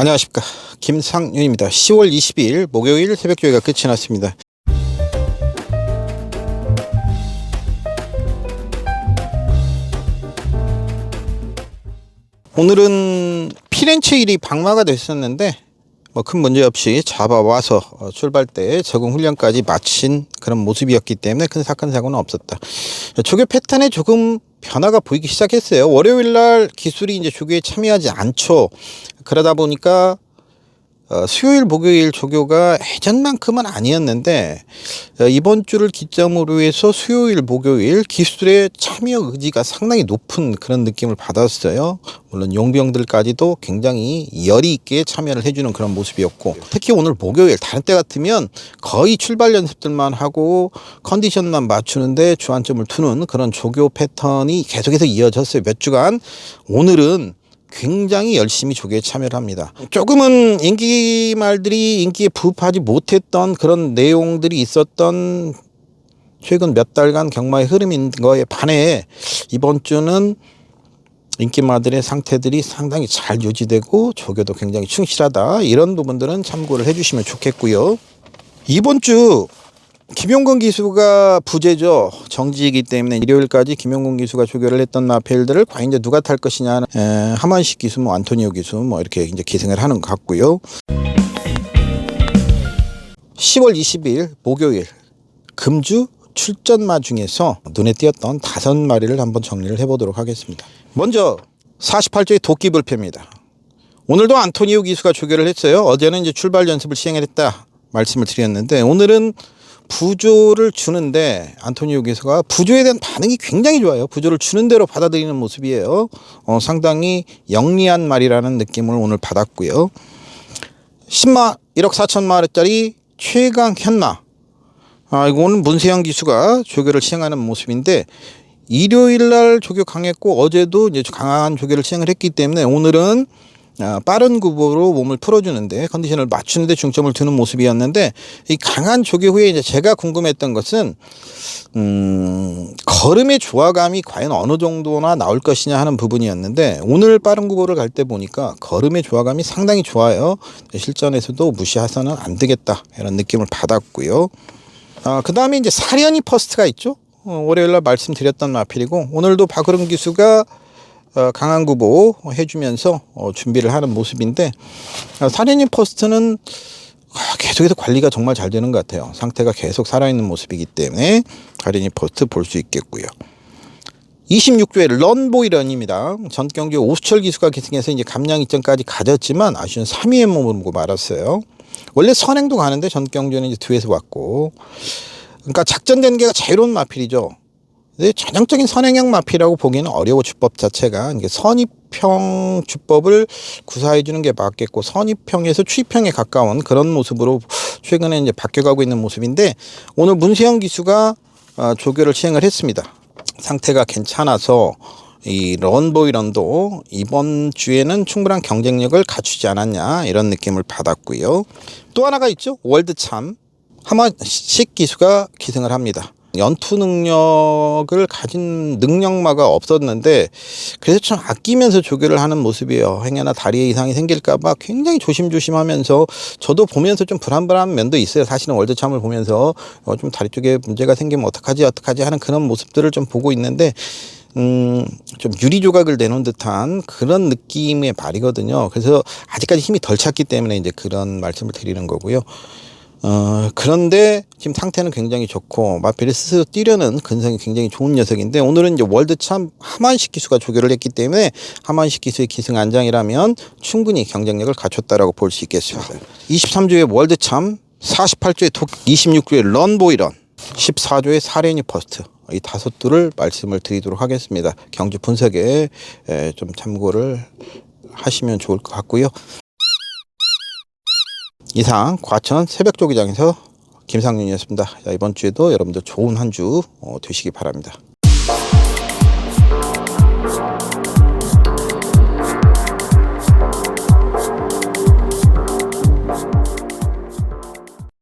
안녕하십니까. 김상윤입니다. 10월 22일 목요일 새벽조회가 끝이 났습니다. 오늘은 피렌체 일이 박마가 됐었는데 뭐 큰 문제 없이 잡아와서 어, 출발 때 적응 훈련까지 마친 그런 모습이었기 때문에 큰 사건 사고는 없었다. 조교 패턴에 조금 변화가 보이기 시작했어요. 월요일 날 기술이 이제 조교에 참여하지 않죠. 그러다 보니까 어, 수요일 목요일 조교가 예전만큼은 아니었는데 어, 이번 주를 기점으로 해서 수요일 목요일 기술에 참여 의지가 상당히 높은 그런 느낌을 받았어요. 물론 용병들까지도 굉장히 열의 있게 참여를 해주는 그런 모습이었고 특히 오늘 목요일 다른 때 같으면 거의 출발 연습들만 하고 컨디션만 맞추는데 주안점을 두는 그런 조교 패턴이 계속해서 이어졌어요. 몇 주간 오늘은 굉장히 열심히 조교에 참여를 합니다. 조금은 인기 말들이 인기에 부합하지 못했던 그런 내용들이 있었던 최근 몇 달간 경마의 흐름인 거에 반해 이번 주는 인기마들의 상태들이 상당히 잘 유지되고 조교도 굉장히 충실하다 이런 부분들은 참고를 해주시면 좋겠고요. 이번 주 김용근 기수가 부재죠. 정지이기 때문에 일요일까지 김용근 기수가 조교를 했던 마펠들을 과연 이제 누가 탈 것이냐. 에, 하만식 기수, 뭐 안토니오 기수, 뭐 이렇게 이제 기승을 하는 것 같고요. 10월 20일 목요일 금주 출전마 중에서 눈에 띄었던 다섯 마리를 한번 정리를 해보도록 하겠습니다. 먼저 48조의 도끼불패입니다. 오늘도 안토니오 기수가 조교를 했어요. 어제는 이제 출발 연습을 시행했다 말씀을 드렸는데 오늘은 부조를 주는데 안토니오 기수가 부조에 대한 반응이 굉장히 좋아요. 부조를 주는 대로 받아들이는 모습이에요. 어, 상당히 영리한 말이라는 느낌을 오늘 받았고요. 10마 1억 4천만 원짜리 최강 현마. 아, 이거 오늘 문세영 기수가 조교를 시행하는 모습인데 일요일 날 조교 강했고 어제도 이제 강한 조교를 시행을 했기 때문에 오늘은 아, 빠른 구보로 몸을 풀어주는데 컨디션을 맞추는데 중점을 두는 모습이었는데 이 강한 조교 후에 이제 제가 궁금했던 것은 음, 걸음의 조화감이 과연 어느 정도나 나올 것이냐 하는 부분이었는데 오늘 빠른 구보를 갈 때 보니까 걸음의 조화감이 상당히 좋아요. 실전에서도 무시해서는 안 되겠다 이런 느낌을 받았고요. 아, 그 다음에 이제 사련이 퍼스트가 있죠. 어, 월요일 날 말씀드렸던 마필이고 오늘도 박으름 기수가 어, 강한 구보 해주면서 어, 준비를 하는 모습인데 어, 사련이 퍼스트는 아, 계속해서 관리가 정말 잘 되는 것 같아요. 상태가 계속 살아있는 모습이기 때문에 사련이 퍼스트 볼 수 있겠고요. 26조의 런보이 런입니다. 전 경기 오수철 기수가 기승해서 이제 감량 이점까지 가졌지만 아쉬운 3위의 몸을 보고 말았어요. 원래 선행도 가는데 전 경주는 이제 뒤에서 왔고, 그러니까 작전 전개가 자유로운 마필이죠. 전형적인 선행형 마필이라고 보기는 어려워 주법 자체가 선입형 주법을 구사해 주는 게 맞겠고 선입형에서 추입형에 가까운 그런 모습으로 최근에 이제 바뀌어가고 있는 모습인데 오늘 문세영 기수가 어, 조교를 시행을 했습니다. 상태가 괜찮아서 이 런보이 런도 이번 주에는 충분한 경쟁력을 갖추지 않았냐 이런 느낌을 받았고요. 또 하나가 있죠. 월드참 하마식 기수가 기승을 합니다. 연투 능력을 가진 능력마가 없었는데 그래서 좀 아끼면서 조교를 하는 모습이에요. 행여나 다리에 이상이 생길까봐 굉장히 조심조심하면서 저도 보면서 좀 불안불안한 면도 있어요. 사실은 월드참을 보면서 어, 좀 다리 쪽에 문제가 생기면 어떡하지 어떡하지 하는 그런 모습들을 좀 보고 있는데 음, 좀 유리 조각을 내놓은 듯한 그런 느낌의 발이거든요. 그래서 아직까지 힘이 덜 찼기 때문에 이제 그런 말씀을 드리는 거고요. 어, 그런데 지금 상태는 굉장히 좋고 마필이 스스로 뛰려는 근성이 굉장히 좋은 녀석인데 오늘은 이제 월드 참 하만식 기수가 조교를 했기 때문에 하만식 기수의 기승 안장이라면 충분히 경쟁력을 갖췄다라고 볼 수 있겠습니다. 23조의 월드 참, 48조의 독, 26조의 런보이런, 14조의 사레니 퍼스트. 이 다섯 둘을 말씀을 드리도록 하겠습니다. 경주 분석에 에, 좀 참고를 하시면 좋을 것 같고요. 이상 과천 새벽조기장에서 김상윤이었습니다. 자, 이번 주에도 여러분들 좋은 한주 어, 되시기 바랍니다.